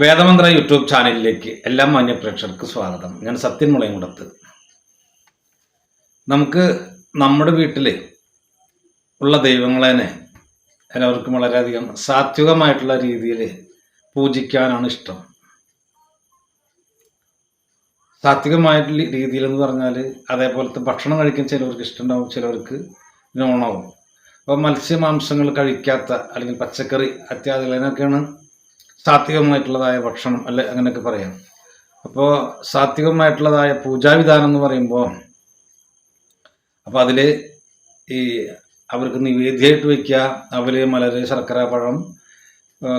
വേദമന്ത്ര YouTube ചാനലിലേക്ക് എല്ലാ മാന്യ പ്രേക്ഷകർക്ക് സ്വാഗതം. ഞാൻ സത്യൻ മുളയങ്കുടത്ത് നമുക്ക് നമ്മുടെ വീട്ടിൽ ഉള്ള ദൈവങ്ങളെ എല്ലാവർക്കും വളരെയധികം സാത്വികമായിട്ടുള്ള രീതിയിൽ പൂജിക്കാനാണ് ഇഷ്ടം. സാത്വികമായിട്ടുള്ള രീതിയിൽ എന്ന് പറഞ്ഞാൽ അതേപോലത്തെ ഭക്ഷണം കഴിക്കാൻ ചിലവർക്ക് ഇഷ്ടമുണ്ടാവും ചിലവർക്ക് നോണാവും അപ്പോൾ മത്സ്യമാംസങ്ങൾ കഴിക്കാത്ത അല്ലെങ്കിൽ പച്ചക്കറി അത്യാദികളൊക്കെയാണ് സാത്വികമായിട്ടുള്ളതായ ഭക്ഷണം അല്ലെ അങ്ങനെയൊക്കെ പറയാം. അപ്പോൾ സാത്വികമായിട്ടുള്ളതായ പൂജാവിധാനം എന്ന് പറയുമ്പോൾ അപ്പോൾ അതിൽ ഈ അവർക്ക് നിവേദ്യമായിട്ട് വയ്ക്കുക അവൽ മലര് ശർക്കര പഴം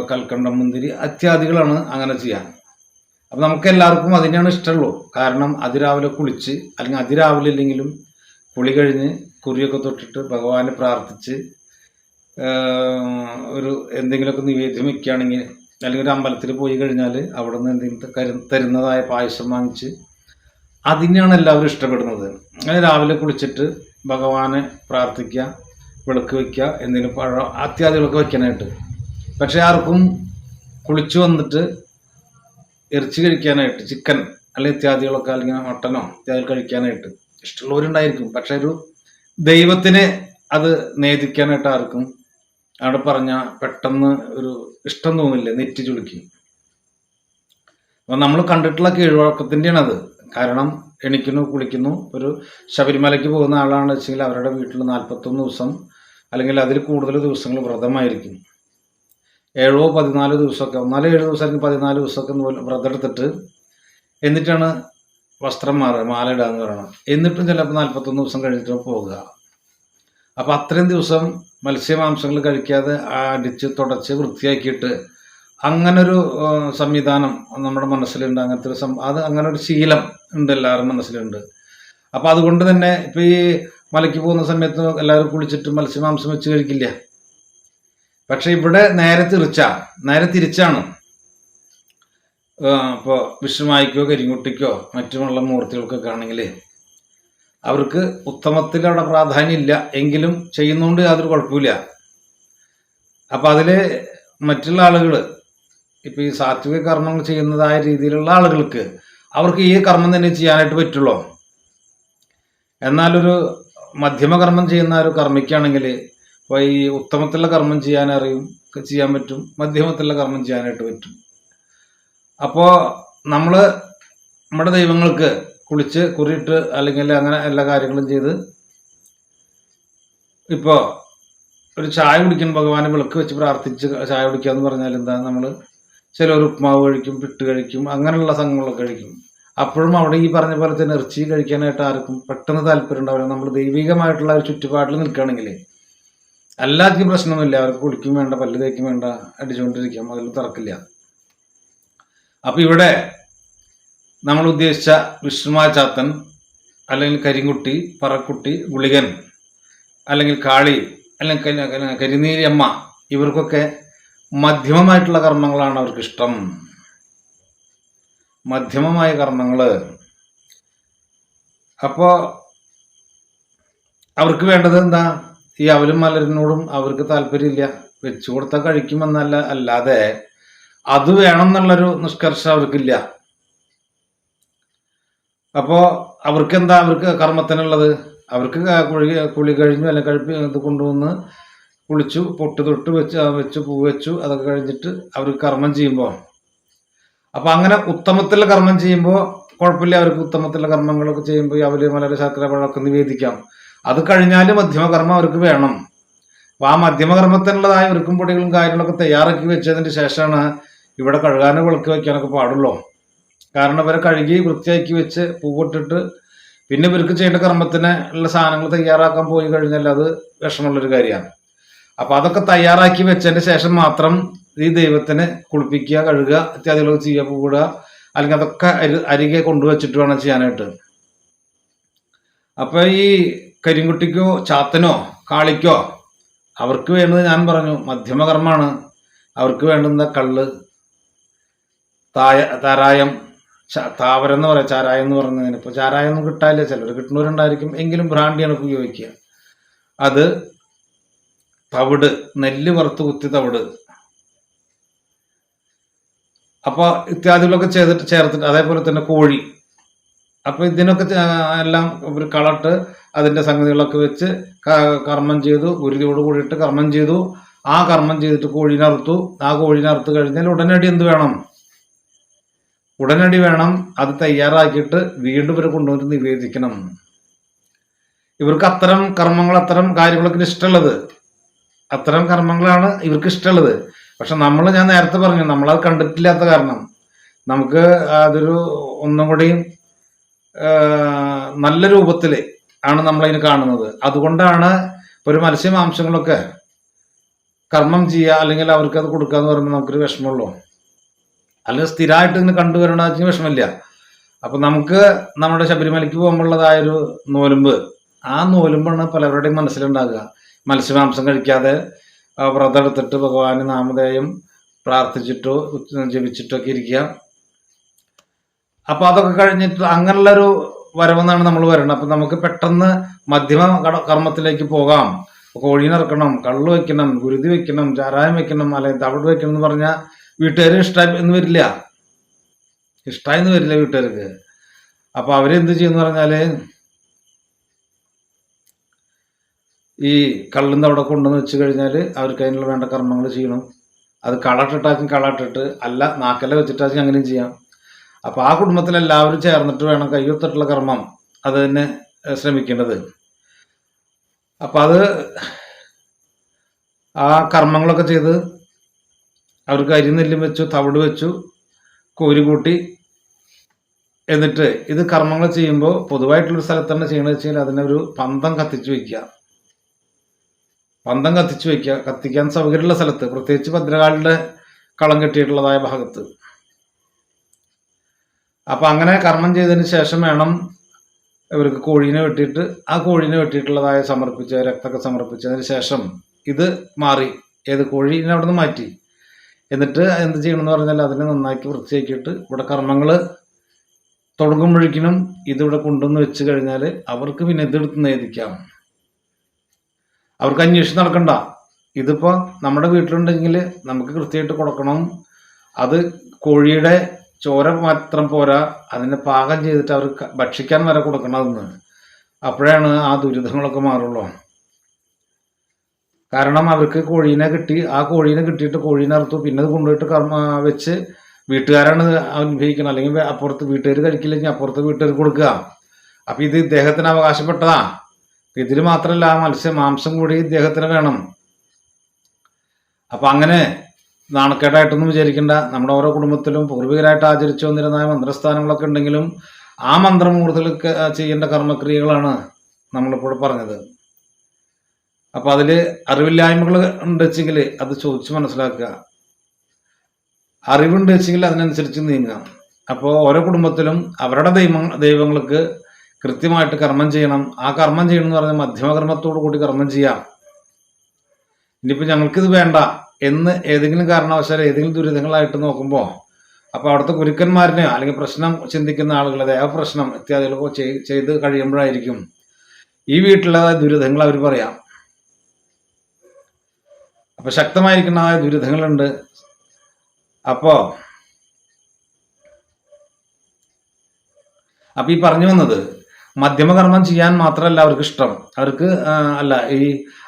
കൽക്കണ്ടം മുന്തിരി അത്യാദികളാണ് അങ്ങനെ ചെയ്യാൻ അപ്പം നമുക്ക് എല്ലാവർക്കും അതിനെയാണ് ഇഷ്ടമുള്ളൂ കാരണം അതിരാവിലെ കുളിച്ച് അല്ലെങ്കിൽ അതിരാവിലെ ഇല്ലെങ്കിലും കുളി കഴിഞ്ഞ് കുറിയൊക്കെ തൊട്ടിട്ട് ഭഗവാനെ പ്രാർത്ഥിച്ച് ഒരു എന്തെങ്കിലുമൊക്കെ നിവേദ്യം വയ്ക്കുകയാണെങ്കിൽ അല്ലെങ്കിൽ ഒരു അമ്പലത്തിൽ പോയി കഴിഞ്ഞാൽ അവിടെ നിന്ന് എന്തെങ്കിലും തരുന്നതായ പായസം വാങ്ങിച്ച് അതിനെയാണ് എല്ലാവരും ഇഷ്ടപ്പെടുന്നത്. അങ്ങനെ രാവിലെ കുളിച്ചിട്ട് ഭഗവാനെ പ്രാർത്ഥിക്കുക വിളക്ക് വയ്ക്കുക എന്തെങ്കിലും പഴം അത്യാദികളൊക്കെ വയ്ക്കാനായിട്ട്. പക്ഷേ ആർക്കും കുളിച്ചു വന്നിട്ട് ഇറച്ചി കഴിക്കാനായിട്ട് ചിക്കൻ അല്ലെങ്കിൽ ഇത്യാദികളൊക്കെ അല്ലെങ്കിൽ മട്ടനോ ഇത്യാദികൾ കഴിക്കാനായിട്ട് ഇഷ്ടമുള്ളവരുണ്ടായിരിക്കും. പക്ഷെ ഒരു ദൈവത്തിനെ അത് നേദിക്കാനായിട്ട് ആർക്കും അവിടെ പറഞ്ഞ പെട്ടെന്ന് ഒരു ഇഷ്ടം തോന്നില്ല? നെറ്റി ചുളുക്കി. അപ്പൊ നമ്മൾ കണ്ടിട്ടുള്ള കീഴ്വഴക്കത്തിന്റെയാണ് അത് കാരണം എണിക്കുന്നു കുളിക്കുന്നു. ഒരു ശബരിമലയ്ക്ക് പോകുന്ന ആളാണെന്ന് വെച്ചെങ്കിൽ അവരുടെ വീട്ടിൽ നാൽപ്പത്തൊന്ന് ദിവസം അല്ലെങ്കിൽ അതിൽ കൂടുതൽ ദിവസങ്ങൾ വ്രതമായിരിക്കും. ഏഴോ പതിനാല് ദിവസമൊക്കെ ഒന്നാലോ ഏഴ് ദിവസം അല്ലെങ്കിൽ പതിനാല് ദിവസമൊക്കെ ഒന്ന് വ്രതം എടുത്തിട്ട് എന്നിട്ടാണ് വസ്ത്രം മാറുക മാല ഇടുക എന്ന് പറയണം എന്നിട്ടും ചിലപ്പോൾ നാൽപ്പത്തൊന്ന് ദിവസം കഴിഞ്ഞിട്ട് പോകുക അപ്പം അത്രയും ദിവസം മത്സ്യമാംസങ്ങൾ കഴിക്കാതെ അടിച്ച് തുടച്ച് വൃത്തിയാക്കിയിട്ട് അങ്ങനൊരു സംവിധാനം നമ്മുടെ മനസ്സിലുണ്ട്. അങ്ങനത്തെ ഒരു സം അത് അങ്ങനെ ഒരു ശീലം ഉണ്ട് എല്ലാവരും മനസ്സിലുണ്ട്. അപ്പം അതുകൊണ്ട് തന്നെ ഇപ്പം ഈ മലയ്ക്ക് പോകുന്ന സമയത്ത് എല്ലാവരും കുളിച്ചിട്ട് മത്സ്യമാംസം വെച്ച് കഴിക്കില്ല. പക്ഷെ ഇവിടെ നേരെ തിരിച്ച നേരെ തിരിച്ചാണ്. ഇപ്പോൾ വിഷ്ണുമായിക്കോ കരിങ്കുട്ടിക്കോ മറ്റുമുള്ള മൂർത്തികൾക്കൊക്കെ ആണെങ്കിൽ അവർക്ക് ഉത്തമത്തിൽ അവിടെ പ്രാധാന്യം ഇല്ല എങ്കിലും ചെയ്യുന്നതുകൊണ്ട് യാതൊരു കുഴപ്പമില്ല അപ്പം അതിൽ മറ്റുള്ള ആളുകൾ ഇപ്പം ഈ സാത്വിക കർമ്മങ്ങൾ ചെയ്യുന്നതായ രീതിയിലുള്ള ആളുകൾക്ക് അവർക്ക് ഈ കർമ്മം തന്നെ ചെയ്യാനായിട്ട് പറ്റുള്ളൂ. എന്നാലൊരു മധ്യമകർമ്മം ചെയ്യുന്ന ഒരു കർമ്മിക്കാണെങ്കിൽ ഇപ്പോൾ ഈ ഉത്തമത്തിലുള്ള കർമ്മം ചെയ്യാൻ അറിയും ചെയ്യാൻ പറ്റും. മധ്യമത്തിലുള്ള കർമ്മം ചെയ്യാനായിട്ട് പറ്റും. അപ്പോൾ നമ്മൾ നമ്മുടെ ദൈവങ്ങൾക്ക് കുളിച്ച് കുറിയിട്ട് അല്ലെങ്കിൽ അങ്ങനെ എല്ലാ കാര്യങ്ങളും ചെയ്ത് ഇപ്പോൾ ഒരു ചായ കുടിക്കാൻ ഭഗവാനെ വിളക്ക് വെച്ച് പ്രാർത്ഥിച്ച് ചായ കുടിക്കുക എന്ന് പറഞ്ഞാൽ എന്താ? നമ്മൾ ചിലർ ഉപ്മാവ് കഴിക്കും പിട്ട് കഴിക്കും അങ്ങനെയുള്ള സംഘങ്ങളൊക്കെ കഴിക്കും. അപ്പോഴും അവിടെ ഈ പറഞ്ഞ പോലെ തന്നെ ഇറച്ചി കഴിക്കാനായിട്ട് ആർക്കും പെട്ടെന്ന് താല്പര്യം ഉണ്ടാവില്ല. നമ്മൾ ദൈവികമായിട്ടുള്ള ഒരു ചുറ്റുപാടിൽ നിൽക്കുകയാണെങ്കിൽ എല്ലാവർക്കും പ്രശ്നമൊന്നുമില്ല. അവർക്ക് കുളിക്കും വേണ്ട പല്ല് തേക്കും വേണ്ട അടിച്ചുകൊണ്ടിരിക്കാം അതിൽ തറക്കില്ല അപ്പൊ ഇവിടെ നമ്മൾ ഉദ്ദേശിച്ച വിഷ്ണുമാ ചാത്തൻ അല്ലെങ്കിൽ കരിങ്കുട്ടി പറക്കുട്ടി ഗുളികൻ അല്ലെങ്കിൽ കാളി അല്ലെങ്കിൽ കരിനീരിയമ്മ ഇവർക്കൊക്കെ മധ്യമമായിട്ടുള്ള കർമ്മങ്ങളാണ് അവർക്കിഷ്ടം. മധ്യമമായ കർമ്മങ്ങൾ അപ്പോൾ അവർക്ക് വേണ്ടത് എന്താ? ഈ അവലും മലരിനോടും അവർക്ക് താല്പര്യമില്ല. വെച്ചു കൊടുത്താൽ കഴിക്കുമെന്നല്ല അല്ലാതെ അത് വേണം എന്നുള്ളൊരു നിഷ്കർഷം അവർക്കില്ല. അപ്പോ അവർക്ക് എന്താ അവർക്ക് കർമ്മത്തിനുള്ളത്? അവർക്ക് കുളി കുളി കഴിഞ്ഞു അല്ലെങ്കിൽ കഴിപ്പി ഇത് കൊണ്ടുവന്ന് കുളിച്ചു പൊട്ട് തൊട്ട് വെച്ച് വെച്ച് പൂ വെച്ചു അതൊക്കെ കഴിഞ്ഞിട്ട് അവർ കർമ്മം ചെയ്യുമ്പോൾ അപ്പോൾ അങ്ങനെ ഉത്തമത്തിലെ കർമ്മം ചെയ്യുമ്പോൾ കുഴപ്പമില്ല അവർക്ക് ഉത്തമത്തിലുള്ള കർമ്മങ്ങളൊക്കെ ചെയ്യുമ്പോൾ ഈ അവൽ മലര് ശർക്കര പഴമൊക്കെ നിവേദിക്കാം അത് കഴിഞ്ഞാൽ മധ്യമകർമ്മം അവർക്ക് വേണം. അപ്പൊ ആ മധ്യമകർമ്മത്തിനുള്ളതായ ഒരുക്കും പൊടികളും കാര്യങ്ങളൊക്കെ തയ്യാറാക്കി വെച്ചതിന് ശേഷമാണ് ഇവിടെ കഴുകാനോ വിളക്ക് വയ്ക്കാനൊക്കെ പാടുള്ളൂ. കാരണം ഇവരെ കഴുകി വൃത്തിയാക്കി വെച്ച് പൂവിട്ടിട്ട് പിന്നെ ഇവർക്ക് ചെയ്യേണ്ട കർമ്മത്തിന് ഉള്ള സാധനങ്ങൾ തയ്യാറാക്കാൻ പോയി കഴിഞ്ഞാൽ അത് വിഷമമുള്ളൊരു കാര്യമാണ്. അപ്പൊ അതൊക്കെ തയ്യാറാക്കി വെച്ചതിന് ശേഷം മാത്രം ഈ ദൈവത്തിന് കുളിപ്പിക്കുക കഴുകുക ഇത്യാദികളൊക്കെ ചെയ്യുക പൂവിടുക അല്ലെങ്കിൽ അതൊക്കെ അരി അരികെ കൊണ്ടുവച്ചിട്ട് വേണം ചെയ്യാനായിട്ട്. അപ്പൊ ഈ കരിങ്കുട്ടിക്കോ ചാത്തനോ കാളിക്കോ അവർക്ക് വേണ്ടത് ഞാൻ പറഞ്ഞു മധ്യമകർമ്മമാണ്. അവർക്ക് വേണ്ടുന്ന കള്ള് തായ താരായം താവരം എന്ന് പറയാം ചാരായം എന്ന് പറയുന്നതിന്. ഇപ്പോൾ ചാരായം ഒന്നും കിട്ടാനില്ല. ചിലർ കിട്ടുന്നവരുണ്ടായിരിക്കും. എങ്കിലും ഇപ്പോൾ ഉപയോഗിക്കുക. അത് തവിട് നെല്ല് വറുത്ത് കുത്തി തവിട്. അപ്പോൾ ഇത്യാദികളൊക്കെ ചെയ്തിട്ട് ചേർത്തിട്ട് അതേപോലെ തന്നെ കോഴി. അപ്പോൾ ഇതിനൊക്കെ എല്ലാം ഒരു കളട്ട് അതിന്റെ സംഗതികളൊക്കെ വെച്ച് കർമ്മം ചെയ്തു ഗുരുതിയോട് കൂടിയിട്ട് കർമ്മം ചെയ്തു. ആ കർമ്മം ചെയ്തിട്ട് കോഴീനെ ആ കോഴീനെ കഴിഞ്ഞാൽ ഉടനടി എന്ത് വേണം? ഉടനടി വേണം അത് തയ്യാറാക്കിയിട്ട് വീണ്ടും ഇവരെ കൊണ്ടുവന്ന് നിവേദിക്കണം. ഇവർക്ക് അത്തരം കർമ്മങ്ങൾ അത്തരം കാര്യങ്ങളൊക്കെ ഇഷ്ടമുള്ളത്. അത്തരം കർമ്മങ്ങളാണ് ഇവർക്ക് ഇഷ്ടമുള്ളത്. പക്ഷെ നമ്മൾ ഞാൻ നേരത്തെ പറഞ്ഞു നമ്മളത് കണ്ടിട്ടില്ലാത്ത കാരണം. നമുക്ക് അതൊരു ഒന്നും കൂടിയും നല്ല രൂപത്തിൽ ആണ് നമ്മളതിന് കാണുന്നത്. അതുകൊണ്ടാണ് ഒരു മത്സ്യമാംസങ്ങളൊക്കെ കർമ്മം ചെയ്യുക അല്ലെങ്കിൽ അവർക്ക് അത് കൊടുക്കുക എന്ന് പറയുമ്പോൾ നമുക്കൊരു വിഷമമുള്ളൂ. അല്ലെങ്കിൽ സ്ഥിരമായിട്ട് ഇങ്ങനെ കണ്ടുവരണ വിഷമമില്ല. അപ്പൊ നമുക്ക് നമ്മുടെ ശബരിമലയ്ക്ക് പോകുമ്പോഴുള്ളതായൊരു നോലുമ്പ് ആ നോലുമ്പാണ് പലരുടെയും മനസ്സിലുണ്ടാകുക. മത്സ്യമാംസം കഴിക്കാതെ വ്രതം എടുത്തിട്ട് ഭഗവാന് നാമധേയം പ്രാർത്ഥിച്ചിട്ടോ ജപിച്ചിട്ടോ ഒക്കെ ഇരിക്കുക. അപ്പൊ അതൊക്കെ കഴിഞ്ഞിട്ട് അങ്ങനെയുള്ളൊരു വരവെന്നാണ് നമ്മൾ വരുന്നത് അപ്പൊ നമുക്ക് പെട്ടെന്ന് മധ്യമ കർമ്മത്തിലേക്ക് പോകാം. കോഴിനിറക്കണം കള്ള് വെക്കണം ഗുരുതി വെക്കണം ചാരായം വെക്കണം അല്ലെങ്കിൽ തവിട് വെക്കണം എന്ന് പറഞ്ഞാൽ വീട്ടുകാർ ഇഷ്ടമായി എന്ന് വരില്ല. ഇഷ്ടമായി എന്ന് വരില്ല വീട്ടുകാർക്ക്. അപ്പൊ അവരെന്ത് ചെയ്യുന്ന പറഞ്ഞാൽ ഈ കള്ളിന്ന് അവിടെ കൊണ്ടുവന്ന് വെച്ച് കഴിഞ്ഞാൽ അവർക്ക് അതിനുള്ള വേണ്ട കർമ്മങ്ങൾ ചെയ്യണം. അത് കളട്ടിട്ടാച്ചും കളട്ടിട്ട് അല്ല നാക്കല വെച്ചിട്ടാച്ചും അങ്ങനെയും ചെയ്യാം. അപ്പൊ ആ കുടുംബത്തിൽ എല്ലാവരും ചേർന്നിട്ട് വേണം കയ്യൊത്തിട്ടുള്ള കർമ്മം. അത് തന്നെ ശ്രമിക്കേണ്ടത്. അപ്പൊ അത് ആ കർമ്മങ്ങളൊക്കെ ചെയ്ത് അവർക്ക് അരിനെല്ലും വെച്ചു തവിട് വെച്ചു കോരി കൂട്ടി. എന്നിട്ട് ഇത് കർമ്മങ്ങൾ ചെയ്യുമ്പോൾ പൊതുവായിട്ടുള്ളൊരു സ്ഥലത്താണ് ചെയ്യണമെന്ന് വെച്ചാൽ അതിനൊരു പന്തം കത്തിച്ചു വെക്കുക. പന്തം കത്തിച്ചു വെക്കുക. കത്തിക്കാൻ സൗകര്യമുള്ള സ്ഥലത്ത് പ്രത്യേകിച്ച് ഭദ്രകാളിയുടെ കളം കെട്ടിയിട്ടുള്ളതായ ഭാഗത്ത്. അപ്പൊ അങ്ങനെ കർമ്മം ചെയ്തതിന് ശേഷം വേണം ഇവർക്ക് കോഴീനെ വെട്ടിയിട്ട് ആ കോഴീനെ വെട്ടിയിട്ടുള്ളതായ സമർപ്പിച്ച് രക്തമൊക്കെ സമർപ്പിച്ചതിന് ശേഷം ഇത് മാറി. ഏത് കോഴീനെ അവിടെ നിന്ന് മാറ്റി? എന്നിട്ട് എന്ത് ചെയ്യണം എന്ന് പറഞ്ഞാൽ അതിനെ നന്നാക്കി വൃത്തിയാക്കിയിട്ട് ഇവിടെ കർമ്മങ്ങൾ തുടങ്ങുമ്പോഴേക്കിനും ഇതിവിടെ കൊണ്ടുവന്ന് വെച്ച് കഴിഞ്ഞാൽ അവർക്ക് പിന്നെ ഇതെടുത്ത് നേദിക്കാം. അവർക്ക് അന്വേഷിച്ച് നടക്കണ്ട. ഇതിപ്പോൾ നമ്മുടെ വീട്ടിലുണ്ടെങ്കിൽ നമുക്ക് കൃത്യമായിട്ട് കൊടുക്കണം. അത് കോഴിയുടെ ചോര മാത്രം പോരാ അതിനെ പാകം ചെയ്തിട്ട് അവർ ഭക്ഷിക്കാൻ വരെ കൊടുക്കണം അപ്പോഴാണ് ആ ദുരിതങ്ങളൊക്കെ മാറുള്ളൂ. കാരണം അവർക്ക് കോഴീനെ കിട്ടി ആ കോഴീനെ കിട്ടിയിട്ട് കോഴീനെ അറുത്തു പിന്നെ അത് കൊണ്ടുപോയിട്ട് കർമ്മ വെച്ച് വീട്ടുകാരാണ് അനുഭവിക്കണം അല്ലെങ്കിൽ അപ്പുറത്ത് വീട്ടുകാർ കഴിക്കില്ലെങ്കിൽ അപ്പുറത്ത് വീട്ടുകാർ കൊടുക്കുക. അപ്പൊ ഇത് ഇദ്ദേഹത്തിന് അവകാശപ്പെട്ടതാ. ഇതിൽ മാത്രമല്ല ആ മത്സ്യ മാംസം കൂടി ഇദ്ദേഹത്തിന് വേണം. അപ്പൊ അങ്ങനെ നാണക്കേടായിട്ടൊന്നും വിചാരിക്കേണ്ട. നമ്മുടെ ഓരോ കുടുംബത്തിലും പൂർവികരായിട്ട് ആചരിച്ചു വന്നിരുന്ന മന്ത്രസ്ഥാനങ്ങളൊക്കെ ഉണ്ടെങ്കിലും ആ മന്ത്രമൂർത്തികൾ ചെയ്യേണ്ട കർമ്മക്രിയകളാണ് നമ്മളിപ്പോൾ പറഞ്ഞത്. അപ്പൊ അതിൽ അറിവില്ലായ്മകൾ ഉണ്ട് വെച്ചെങ്കിൽ അത് ചോദിച്ച് മനസ്സിലാക്കുക. അറിവുണ്ട് വെച്ചെങ്കിൽ അതിനനുസരിച്ച് നീങ്ങാം അപ്പോൾ ഓരോ കുടുംബത്തിലും അവരുടെ ദൈവ ദൈവങ്ങൾക്ക് കൃത്യമായിട്ട് കർമ്മം ചെയ്യണം. ആ കർമ്മം ചെയ്യണം എന്ന് പറഞ്ഞാൽ മധ്യമകർമ്മത്തോടു കൂടി കർമ്മം ചെയ്യാം. ഇനിയിപ്പോൾ ഞങ്ങൾക്കിത് വേണ്ട എന്ന് ഏതെങ്കിലും കാരണവശാൽ ഏതെങ്കിലും ദുരിതങ്ങളായിട്ട് നോക്കുമ്പോൾ അപ്പോൾ അവിടുത്തെ ഗുരുക്കന്മാരിനെ അല്ലെങ്കിൽ പ്രശ്നം ചിന്തിക്കുന്ന ആളുകളെ ദേവ പ്രശ്നം ഇത്യാദികളൊക്കെ ചെയ്- ചെയ്ത് കഴിയുമ്പോഴായിരിക്കും ഈ വീട്ടിലെ ദുരിതങ്ങൾ അവർ പറയാം. അപ്പൊ ശക്തമായിരിക്കുന്ന ദുരിതങ്ങളുണ്ട്. അപ്പോ അപ്പൊ ഈ പറഞ്ഞു വന്നത് മധ്യമകർമ്മം ചെയ്യാൻ മാത്രമല്ല അവർക്ക് ഇഷ്ടം. അവർക്ക് അല്ല ഈ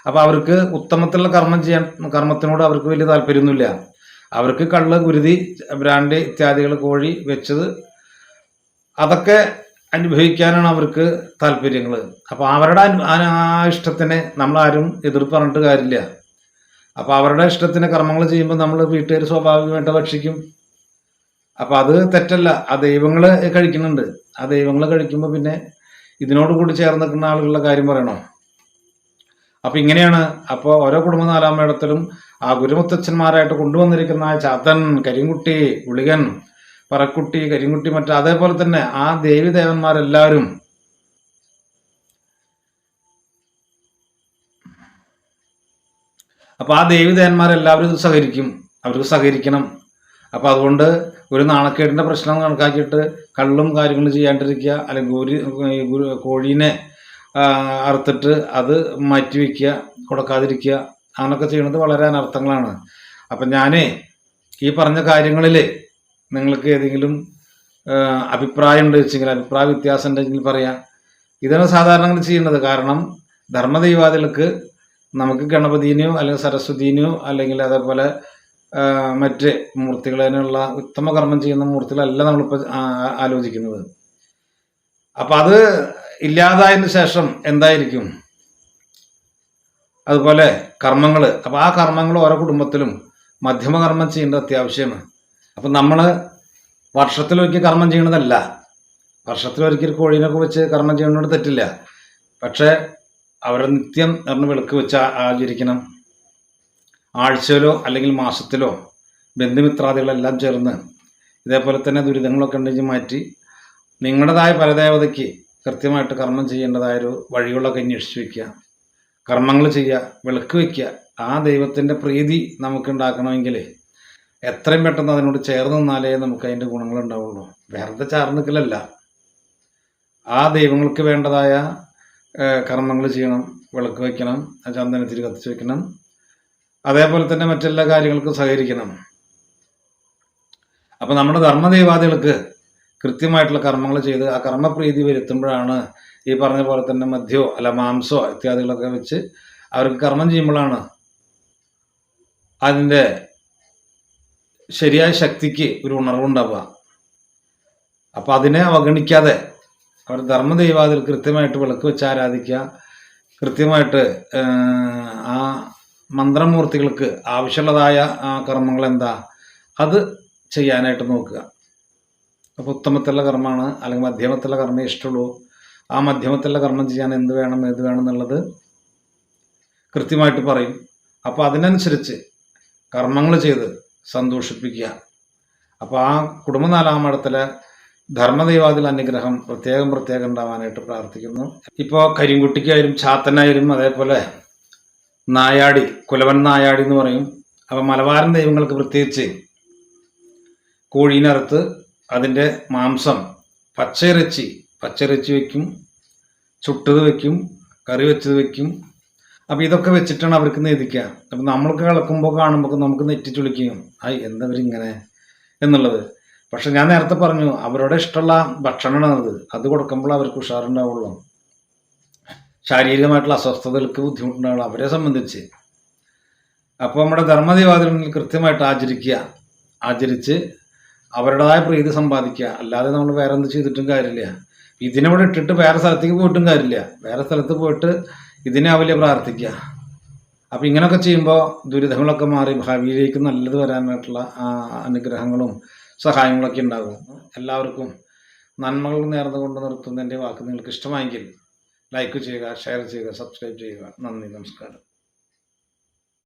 അപ്പൊ അവർക്ക് ഉത്തമത്തിലുള്ള കർമ്മം ചെയ്യാൻ കർമ്മത്തിനോട് അവർക്ക് വലിയ താല്പര്യമൊന്നുമില്ല. അവർക്ക് കള്ള് കുരുതി ബ്രാൻഡ് ഇത്യാദികൾ കോഴി വെച്ചത് അതൊക്കെ അനുഭവിക്കാനാണ് അവർക്ക് താല്പര്യങ്ങൾ അപ്പൊ അവരുടെ ആ ആ ഇഷ്ടത്തിന് നമ്മളാരും എതിർപ്പ് പറഞ്ഞിട്ട് കാര്യമില്ല. അപ്പൊ അവരുടെ ഇഷ്ടത്തിന് കർമ്മങ്ങൾ ചെയ്യുമ്പോൾ നമ്മൾ വീട്ടുകാർ സ്വാഭാവികമായിട്ട് ഭക്ഷിക്കും. അപ്പൊ അത് തെറ്റല്ല. ആ ദൈവങ്ങൾ കഴിക്കുന്നുണ്ട്. ആ ദൈവങ്ങൾ കഴിക്കുമ്പോൾ പിന്നെ ഇതിനോട് കൂടി ചേർന്ന് നിൽക്കുന്ന ആളുകളുടെ കാര്യം പറയണോ? അപ്പൊ ഇങ്ങനെയാണ്. അപ്പൊ ഓരോ കുടുംബ നാലാം മേടത്തിലും ആ ഗുരുമുത്തച്ഛന്മാരായിട്ട് കൊണ്ടുവന്നിരിക്കുന്ന ആ ചാത്തൻ കരിങ്കുട്ടി ഉളികൻ പറക്കുട്ടി കരിങ്കുട്ടി മറ്റു അതേപോലെ തന്നെ ആ ദേവി ദേവന്മാരെല്ലാവരും അപ്പൊ ആ ദേവിദേവന്മാരെല്ലാവരും സഹകരിക്കും. അവർക്ക് സഹകരിക്കണം. അപ്പൊ അതുകൊണ്ട് ഒരു നാണക്കേടിന്റെ പ്രശ്നം കണക്കാക്കിയിട്ട് കള്ളും കാര്യങ്ങളും ചെയ്യാണ്ടിരിക്കുക അല്ലെങ്കിൽ ഒരു കോഴീനെ അറുത്തിട്ട് അത് മാറ്റി വെക്കുക കൊടുക്കാതിരിക്കുക അങ്ങനൊക്കെ ചെയ്യുന്നത് വളരെ അനർത്ഥങ്ങളാണ്. അപ്പൊ ഞാനേ ഈ പറഞ്ഞ കാര്യങ്ങളിൽ നിങ്ങൾക്ക് ഏതെങ്കിലും അഭിപ്രായം ഉണ്ട് വെച്ചെങ്കിൽ അഭിപ്രായ വ്യത്യാസം ഉണ്ടെങ്കിൽ പറയാം. ഇതാണ് സാധാരണ ചെയ്യുന്നത്. കാരണം ധർമ്മദൈവാദികൾക്ക് നമുക്ക് ഗണപതിനെയോ അല്ലെങ്കിൽ സരസ്വതിനെയോ അല്ലെങ്കിൽ അതേപോലെ മറ്റ് മൂർത്തികളതിനുള്ള ഉത്തമ കർമ്മം ചെയ്യുന്ന മൂർത്തികളല്ല നമ്മളിപ്പോൾ ആലോചിക്കുന്നത്. അപ്പം അത് ഇല്ലാതായതിനു ശേഷം എന്തായിരിക്കും? അതുപോലെ കർമ്മങ്ങൾ അപ്പം ആ കർമ്മങ്ങൾ ഓരോ കുടുംബത്തിലും മധ്യമകർമ്മം ചെയ്യേണ്ടത് അത്യാവശ്യമാണ്. അപ്പം നമ്മൾ വർഷത്തിലൊരിക്കൽ കർമ്മം ചെയ്യണതല്ല. വർഷത്തിലൊരിക്കൽ കോഴീനൊക്കെ വെച്ച് കർമ്മം ചെയ്യണത് തെറ്റില്ല. പക്ഷേ അവരെ നിത്യം പറഞ്ഞ് വിളക്ക് വെച്ച് ആചരിക്കണം. ആഴ്ചയിലോ അല്ലെങ്കിൽ മാസത്തിലോ ബന്ധുമിത്രാദികളെല്ലാം ചേർന്ന് ഇതേപോലെ തന്നെ ദുരിതങ്ങളൊക്കെ ഉണ്ടെങ്കിൽ മാറ്റി നിങ്ങളുടേതായ പരദേവതയ്ക്ക് കൃത്യമായിട്ട് കർമ്മം ചെയ്യേണ്ടതായൊരു വഴികളൊക്കെ അന്വേഷിച്ച് വയ്ക്കുക കർമ്മങ്ങൾ ചെയ്യുക വിളക്ക് വയ്ക്കുക ആ ദൈവത്തിന്റെ പ്രീതി നമുക്ക് ഉണ്ടാക്കണമെങ്കിൽ എത്രയും പെട്ടെന്ന് അതിനോട് ചേർന്ന് നിന്നാലേ നമുക്ക് അതിന്റെ ഗുണങ്ങൾ ഉണ്ടാവുള്ളൂ. വെറുതെ ചാർന്നിക്കലല്ല ആ ദൈവങ്ങൾക്ക് വേണ്ടതായ കർമ്മങ്ങൾ ചെയ്യണം വിളക്ക് വയ്ക്കണം ചന്ദനത്തിരി കത്തിച്ച് വയ്ക്കണം. അതേപോലെ തന്നെ മറ്റെല്ലാ കാര്യങ്ങൾക്കും സഹകരിക്കണം. അപ്പം നമ്മുടെ ധർമ്മദേവാദികൾക്ക് കൃത്യമായിട്ടുള്ള കർമ്മങ്ങൾ ചെയ്ത് ആ കർമ്മപ്രീതി വരുത്തുമ്പോഴാണ് ഈ പറഞ്ഞ പോലെ തന്നെ മദ്യമോ അല്ല മാംസമോ ഇത്യാദികളൊക്കെ വെച്ച് അവർക്ക് കർമ്മം ചെയ്യുമ്പോഴാണ് അതിന്റെ ശരിയായ ശക്തിക്ക് ഒരു ഉണർവുണ്ടാവുക. അപ്പം അതിനെ അവഗണിക്കാതെ അവർ ധർമ്മദൈവാദികൾ കൃത്യമായിട്ട് വിളക്ക് വെച്ച് ആരാധിക്കുക. കൃത്യമായിട്ട് ആ മന്ത്രമൂർത്തികൾക്ക് ആവശ്യമുള്ളതായ ആ കർമ്മങ്ങൾ എന്താ അത് ചെയ്യാനായിട്ട് നോക്കുക. അപ്പോൾ ഉത്തമത്തിലുള്ള കർമ്മമാണ് അല്ലെങ്കിൽ മധ്യമത്തിലുള്ള കർമ്മം ഇഷ്ടമുള്ളൂ. ആ മധ്യമത്തിലുള്ള കർമ്മം ചെയ്യാൻ എന്ത് വേണം ഏത് വേണം എന്നുള്ളത് കൃത്യമായിട്ട് പറയും. അപ്പോൾ അതിനനുസരിച്ച് കർമ്മങ്ങൾ ചെയ്ത് സന്തോഷിപ്പിക്കുക. അപ്പോൾ ആ കുടുംബനാലാമടത്തിലെ ധർമ്മദൈവാദിൽ അനുഗ്രഹം പ്രത്യേകം പ്രത്യേകം ഉണ്ടാവാനായിട്ട് പ്രാർത്ഥിക്കുന്നു. ഇപ്പോൾ കരിങ്കുട്ടിക്കായാലും ചാത്തനായാലും അതേപോലെ നായാടി കുലവൻ നായാടി എന്ന് പറയും. അപ്പോൾ മലബാരൻ ദൈവങ്ങൾക്ക് പ്രത്യേകിച്ച് കോഴീനറുത്ത് അതിന്റെ മാംസം പച്ചയിറച്ചി പച്ചയിറച്ചി വയ്ക്കും ചുട്ടത് വയ്ക്കും കറി വെച്ചത് വയ്ക്കും അപ്പോൾ ഇതൊക്കെ വെച്ചിട്ടാണ് അവർക്ക് നെതിക്കുക അപ്പം നമ്മൾക്ക് കിളക്കുമ്പോൾ കാണുമ്പോൾ നമുക്ക് നെറ്റിച്ചുളിക്കുകയും ആയി എന്താ ഇവരിങ്ങനെ? എന്നുള്ളത്. പക്ഷെ ഞാൻ നേരത്തെ പറഞ്ഞു അവരുടെ ഇഷ്ടമുള്ള ഭക്ഷണമാണ് അത്. അത് കൊടുക്കുമ്പോൾ അവർക്ക് ഉഷാറുണ്ടാവുള്ളൂ. ശാരീരികമായിട്ടുള്ള അസ്വസ്ഥതകൾക്ക് ബുദ്ധിമുട്ടുണ്ടാവുള്ളൂ അവരെ സംബന്ധിച്ച്. അപ്പോൾ നമ്മുടെ ധർമ്മദേവാദികളിൽ കൃത്യമായിട്ട് ആചരിക്കുക ആചരിച്ച് അവരുടേതായ പ്രീതി സമ്പാദിക്കുക. അല്ലാതെ നമ്മൾ വേറെ എന്ത് ചെയ്തിട്ടും കാര്യമില്ല. ഇതിനവിടെ ഇട്ടിട്ട് വേറെ സ്ഥലത്തേക്ക് പോയിട്ടും കാര്യമില്ല. വേറെ സ്ഥലത്ത് പോയിട്ട് ഇതിനെ അവൽ പ്രാർത്ഥിക്കുക. അപ്പം ഇങ്ങനെയൊക്കെ ചെയ്യുമ്പോൾ ദുരിതങ്ങളൊക്കെ മാറി ഭാവിയിലേക്ക് നല്ലത് വരാനായിട്ടുള്ള അനുഗ്രഹങ്ങളും സഹായങ്ങളൊക്കെ ഉണ്ടാകും. എല്ലാവർക്കും നന്മകൾ നേർന്നുകൊണ്ട് നിർത്തുന്ന എന്റെ വാക്ക് നിങ്ങൾക്ക് ഇഷ്ടമായെങ്കിൽ ലൈക്ക് ചെയ്യുക ഷെയർ ചെയ്യുക സബ്സ്ക്രൈബ് ചെയ്യുക. നന്ദി നമസ്കാരം.